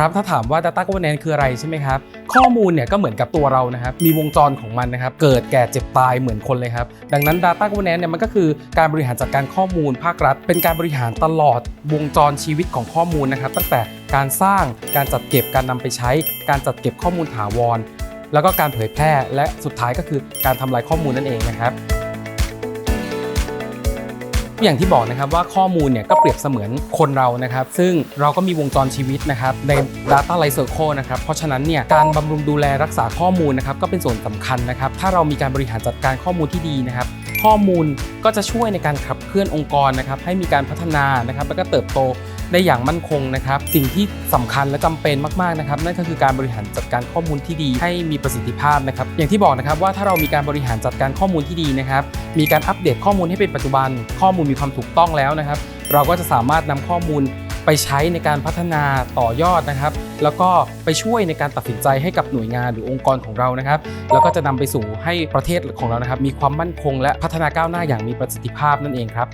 ครับถ้าถามว่า Data Governance คืออะไรใช่ไหมครับ ข้อมูลเนี่ยก็เหมือนกับตัวเรานะครับ มีวงจรของมันนะครับ เกิดแก่เจ็บตายเหมือนคนเลยครับ ดังนั้น Data Governance เนี่ยมันก็คือการบริหารจัดการข้อมูลภาครัฐ เป็นการบริหารตลอดวงจรชีวิตของข้อมูลนะครับ ตั้งแต่การสร้างการจัดเก็บการนำไปใช้ การจัดเก็บข้อมูลถาวร แล้วก็การเผยแพร่และสุดท้ายก็คือการทำลายข้อมูลนั่นเองนะครับ อย่างที่บอกนะครับว่าข้อมูลเนี่ยก็เปรียบเสมือนคนเรานะครับ ซึ่งเราก็มีวงจรชีวิตนะครับใน Data Life Cycle นะครับ เพราะฉะนั้นเนี่ยการบำรุงดูแลรักษาข้อมูลนะครับก็เป็นส่วนสำคัญนะครับ ถ้าเรามีการบริหารจัดการข้อมูลที่ดีนะครับ ข้อมูลก็จะช่วยในการขับเคลื่อนองค์กรนะครับให้มีการพัฒนานะครับแล้วก็เติบโต ได้อย่างมั่นคงนะครับ สิ่งที่สำคัญและจำเป็นมากๆนะครับ นั่นก็คือการบริหารจัดการข้อมูลที่ดีให้มีประสิทธิภาพนะครับ อย่างที่บอกนะครับว่าถ้าเรามีการบริหารจัดการข้อมูลที่ดีนะครับ มีการอัปเดตข้อมูลให้เป็นปัจจุบัน ข้อมูลมีความถูกต้องแล้วนะครับ เราก็จะสามารถนำข้อมูลไปใช้ในการพัฒนาต่อยอดนะครับ แล้วก็ไปช่วยในการตัดสินใจให้กับหน่วยงานหรือองค์กรของเรานะครับ แล้วก็จะนำไปสู่ให้ประเทศของเรานะครับ มีความมั่นคงและพัฒนาก้าวหน้าอย่างมีประสิทธิภาพนั่นเองครับ